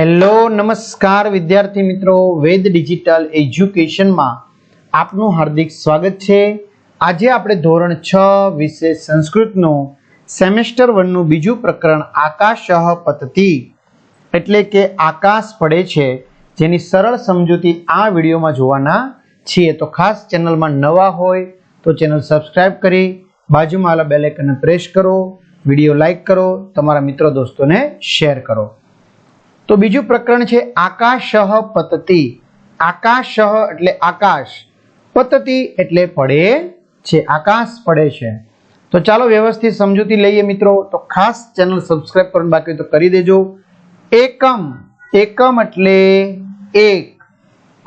Hello, નમસ્કાર વિદ્યાર્થી મિત્રો, વેદ ડિજિટલ એજ્યુકેશનમાં આપનું હાર્દિક સ્વાગત છે. આજે આપણે ધોરણ છ વિશે સંસ્કૃતનું સેમેસ્ટર વનનું બીજું પ્રકરણ આકાશ પદ્ધતિ એટલે કે આકાશ પડે છે, જેની સરળ સમજૂતી આ વિડીયોમાં જોવાના છીએ. તો ખાસ ચેનલમાં નવા હોય તો ચેનલ સબસ્ક્રાઈબ કરી, બાજુમાં આવેલા બેલેકનને પ્રેસ કરો, વીડિયો લાઇક કરો, તમારા મિત્રો દોસ્તોને શેર કરો. તો બીજું પ્રકરણ છે આકાશ પતતી. આકાશ એટલે આકાશ. પતતી એટલે પડે છે, આકાશ પડે છે. તો ચાલો વ્યવસ્થિત સમજૂતી લઈએ મિત્રો. તો ખાસ ચેનલ સબસ્ક્રાઇબ કરવાનું બાકી તો કરી દેજો. એકમ. એકમ એટલે એક.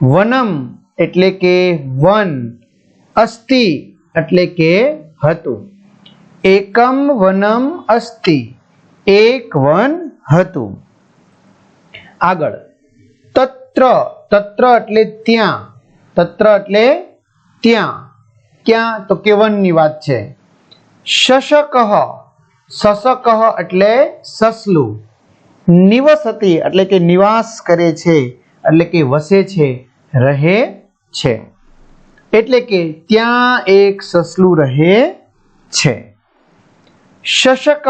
વનમ એટલે કે વન. અસ્થિ એટલે કે હતું. એકમ વનમ અસ્થિ એક વન હતું. આગળ. તત્ર તત્ર એટલે ત્યાં. તત્ર એટલે ત્યાં. ક્યાં? તો કે વનની વાત છે. શશક. શશક એટલે સસલું. નિવસતી એટલે કે નિવાસ કરે છે, એટલે કે વસે છે, રહે છે. એટલે કે ત્યાં એક સસલું રહે છે. શશક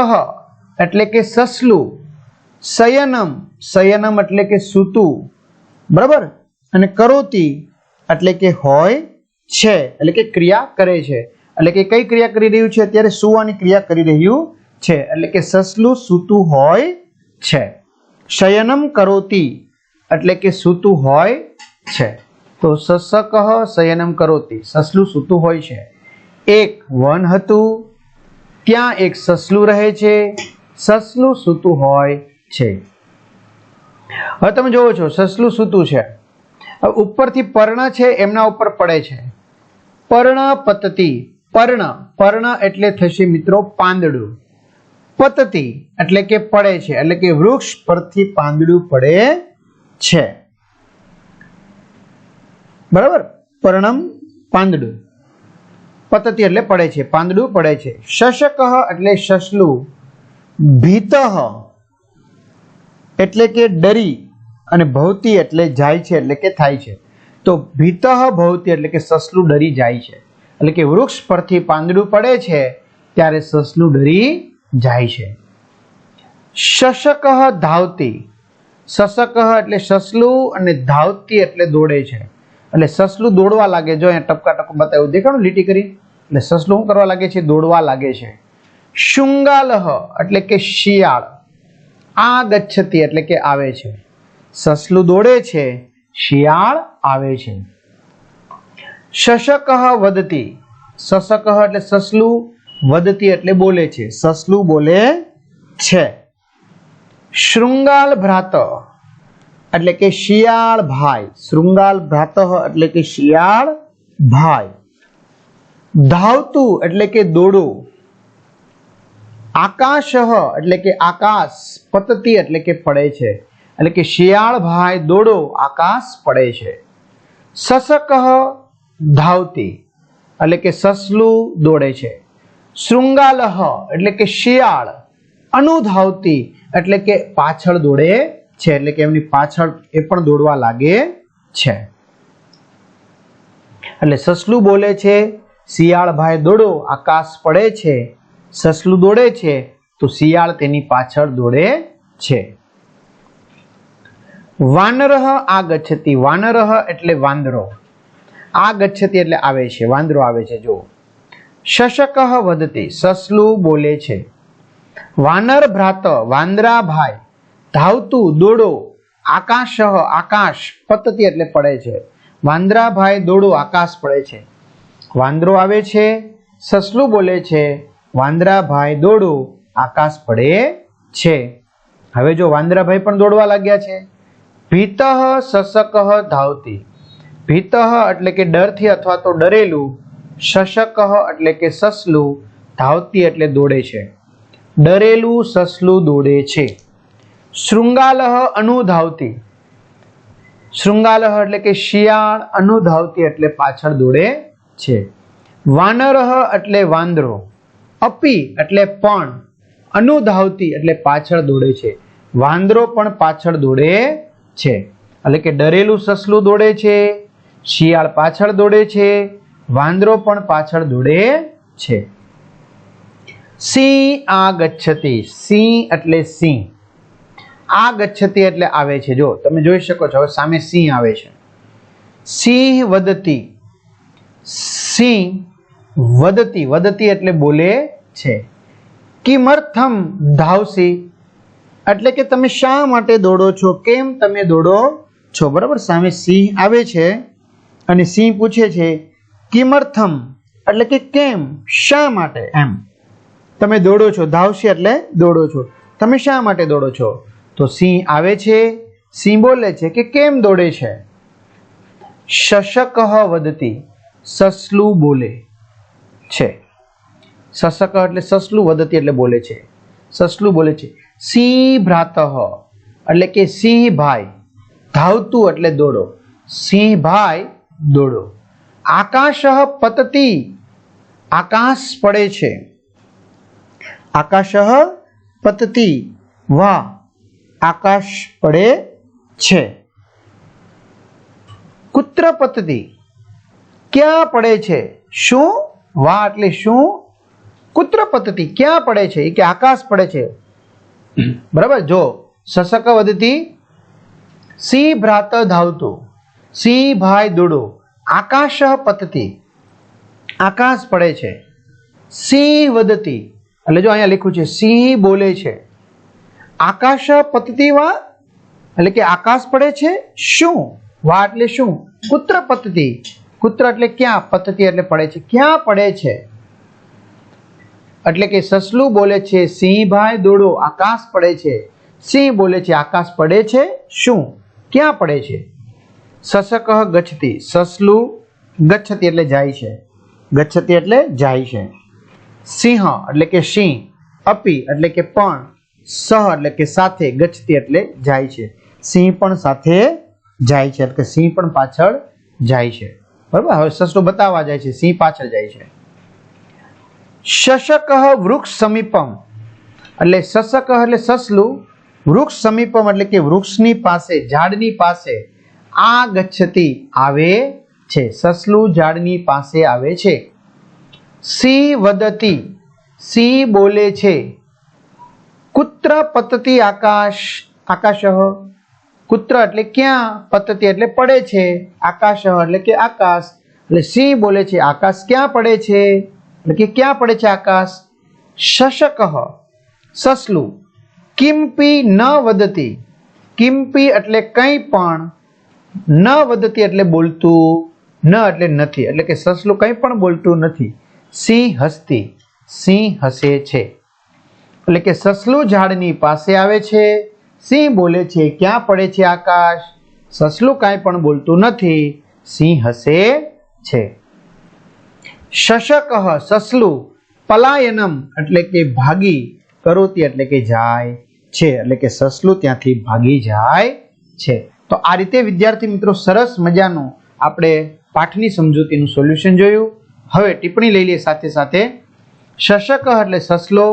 એટલે કે સસલું. શયનમ શયનમ એટલે કે સૂતું. બરાબર? અને કરોતી એટલે કે હોય છે. એટલે કે ક્રિયા કરે છે. એટલે કે કઈ ક્રિયા કરી રહ્યું છે? અત્યારે સુવાની ક્રિયા કરી રહ્યું છે. એટલે કે સસલું સૂતું હોય છે. શયનમ કરોતી એટલે કે સૂતું હોય છે. તો સસક શયનમ કરોતી. સસલું સૂતું હોય છે. એક વન હતું. ત્યાં એક સસલું રહે છે. સસલું સૂતું હોય છે. હવે તમે જોવો છો, સસલું સૂતું છે. ઉપરથી પર્ણ છે, એમના ઉપર પડે છે. પર્ણ પતતી, પર્ણ પર્ણ એટલે થશે મિત્રો પાંદડું. પતતી એટલે કે પડે છે, એટલે કે વૃક્ષ પરથી પાંદડું પડે છે. બરાબર? પર્ણમ પાંદડું. પતતી એટલે પડે છે, પાંદડું પડે છે. શશક એટલે સસલું. ભીત. એટલે કે ડરી અને ભવતી એટલે જાય છે એટલે કે થાય છે. તો ભીત ભવતી એટલે કે સસલું ડરી જાય છે. એટલે કે વૃક્ષ પરથી પાંદડું પડે છે ત્યારે સસલું ડરી જાય છે. શશક ધાવતી. શશક એટલે સસલું અને ધાવતી એટલે દોડે છે. એટલે સસલું દોડવા લાગે. જો અહીંયા ટપકા ટપકા બતાવ્યું, દેખાણું લીટી કરી? એટલે સસલું કરવા લાગે છે? દોડવા લાગે છે. શુંગાલહ એટલે કે શિયાળ. આ ગચ્છતી એટલે કે આવે છે. સસલું દોડે છે, શિયાળ આવે છે. શશક વધતી. શશક એટલે સસલું, વધતી એટલે બોલે છે. સસલું બોલે છે. શૃંગાલ ભ્રાત એટલે કે શિયાળ ભાઈ. શૃંગાલ ભ્રાત એટલે કે શિયાળ ભાઈ. ધાવતું એટલે કે દોડો. આકાશ એટલે કે આકાશ પતતી એટલે કે પડે છે. એટલે કે શિયાળ ભાઈ દોડો આકાશ પડે છે. સસક ધાવતી એટલે કે સસલું દોડે છે. શૃંગાલહ એટલે કે શિયાળ અનુધાવતી એટલે કે પાછળ દોડે છે. એટલે કે એમની પાછળ એ પણ દોડવા લાગે છે. એટલે સસલું બોલે છે શિયાળ ભાઈ દોડો આકાશ પડે છે. સસલું દોડે છે, તો શિયાળ તેની પાછળ દોડે છે. વાનરહ આ ગચ્છતી વાનરહ એટલે વાંદરો. આ ગચ્છતી એટલે આવે છે, વાંદરો આવે છે જો શશક વધતી, સસલું બોલે છે. વાનર ભ્રાત, વાંદરા ભાઈ ધાવતું દોડો, આકાશ આકાશ, પતતી એટલે પડે છે. વાંદરા ભાઈ દોડો, આકાશ પડે છે. વાંદરો આવે છે, સસલું બોલે છે વાંદરાભાઈ દોડો આકાશ પડે છે. હવે જો વાંદરાભાઈ પણ દોડવા લાગ્યા છે. ભીતઃ શશક ધાવતી. ભીતઃ એટલે કે ડરથી અથવા તો ડરેલું. શશક એટલે કે સસલું. ધાવતી એટલે દોડે છે. ડરેલું સસલું દોડે છે. શૃંગાલહ અનુધાવતી. શૃંગાલહ એટલે કે શિયાળ, અનુધાવતી એટલે પાછળ દોડે છે. વાનરહ એટલે વાંદરો. અપી એટલે પણ, અનુધાવતી એટલે પાછળ દોડે છે. વાંદરો પણ પાછળ દોડે છે. એટલે કે ડરેલું સસલું દોડે છે. શિયાળ પાછળ દોડે છે. વાંદરો પણ પાછળ દોડે છે. સિંહ આ ગચ્છતી સિંહ એટલે સિંહ. આ ગચ્છતી એટલે આવે છે. જો, તમે જોઈ શકો છો, હવે સામે સિંહ આવે છે. સિંહ વદતી. સિંહ વદતી વદતી એટલે બોલે છે. કિમર્થમ ધાવસી. એટલે કે તમે શા માટે દોડો છો? કેમ તમે દોડો છો? બરાબર? સામે સિંહ આવે છે અને સિંહ પૂછે છે, કિમર્થમ? એટલે કે કેમ? શા માટે? એમ. તમે દોડો છો, ધાવસી એટલે દોડો છો. તમે શા માટે દોડો છો? તો સિંહ આવે છે, સિંહ બોલે છે કે કેમ દોડે છે? શશક વદતી સસલું બોલે. છે. સસક એટલે સસલું વદતી એટલે બોલે છે. સસલું બોલે છે. સિંહ ભ્રાતઃ એટલે કે સિંહ ભાઈ ધાવતું એટલે દોડો. સિંહ ભાઈ દોડો. આકાશ પતતી. આકાશ પડે છે. આકાશ પતતી. વાહ. આકાશ પડે છે. કુત્ર પતતી. ક્યાં પડે છે? શું? વાહ, એટલે શું? કુત્ર પદ્ધતિ. ક્યાં પડે છે? કે આકાશ પડે છે. બરાબર? જો સસક વધતી સિંહ ભ્રાત ધાવતું સિંહ ભાઈ દોડો, આકાશ પતતી, આકાશ પડે છે. સિંહ વધતી, એટલે જો અહીંયા લખ્યું છે સિંહ બોલે છે. આકાશ પતતી વા એટલે કે આકાશ પડે છે શું? વા એટલે શું? કુત્ર પતતી. કુત્ર એટલે ક્યાં? પતતી એટલે પડે છે. ક્યાં પડે છે? એટલે કે સસલું બોલે છે, સિંહ ભાઈ દોડો, આકાશ પડે છે. સિંહ બોલે છે, આકાશ પડે છે? શું? ક્યાં પડે છે? સસક ગચ્છતી. સસલું ગચ્છતી એટલે જાય છે. ગચ્છતી એટલે જાય છે. સિંહ એટલે કે સિંહ. અપી એટલે કે પણ. સહ એટલે કે સાથે ગચ્છતી એટલે જાય છે. સિંહ પણ સાથે જાય છે. એટલે કે સિંહ પણ પાછળ જાય છે. બરાબર? હવે સસલો બતાવવા જાય છે, સિંહ પાછળ જાય છે. શશક વૃક્ષ સમીપમ. એટલે શશક એટલે સસલું, વૃક્ષ સમીપમ એટલે કે વૃક્ષની પાસે, ઝાડની પાસે આ ગચ્છતી આવે છે. સસલું ઝાડની પાસે આવે છે. સિંહ વદતી, સિંહ બોલે છે, કુત્ર પતતી આકાશ આકાશ કુત્ર એટલે ક્યાં, પતતી એટલે પડે છે, આકાશ એટલે કે આકાશ. એટલે સિંહ બોલે છે, આકાશ ક્યાં પડે છે? એટલે કે ક્યાં પડે છે આકાશ? શશક, સસલું. કિમ્પી ન વદતી કિમ્પી એટલે કંઈ પણ. ન વદતી એટલે બોલતું ન એટલે નથી. એટલે કે સસલું કંઈ પણ બોલતું નથી. સિંહ હસતી. સિંહ હસે છે. એટલે કે સસલું ઝાડની પાસે આવે છે. સિંહ બોલે છે, ક્યાં પડે છે આકાશ? સસલું કાંઈ પણ બોલતું નથી. સિંહ હસે છે. શશક સસલું પલાયનમ એટલે કે ભાગી કરોતી એટલે કે જાય છે, એટલે કે સસલું ત્યાંથી ભાગી જાય છે. તો આ રીતે વિદ્યાર્થી મિત્રો સરસ મજાનું આપણે પાઠની સમજૂતીનું સોલ્યુશન જોયું. હવે ટિપ્પણી લઈ લઈએ સાથે સાથે. શશક એટલે સસલો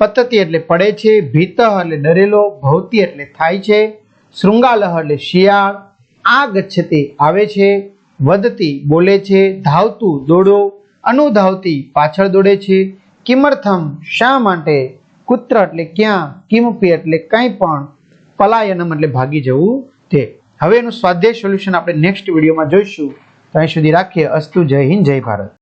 પતતી એટલે પડે છે ભીત એટલે ડરેલો ભવતી એટલે થાય છે, શૃંગાલહ એટલે શિયાળ આ ગચ્છતી આવે છે, વધતી બોલે છે, ધાવતું દોડો, અનુધાવતી પાછળ દોડે છે, કિમર્થમ શા માટે, કુત્ર એટલે ક્યાં, કિમપી એટલે કંઈ પણ, પલાયનમ એટલે ભાગી જવું તે. હવે એનું સ્વાધ્યાય સોલ્યુશન આપણે નેક્સ્ટ વિડીયોમાં જોઈશું. ત્યાં સુધી રાખીએ. અસ્તુ જય હિન્દ, જય ભારત.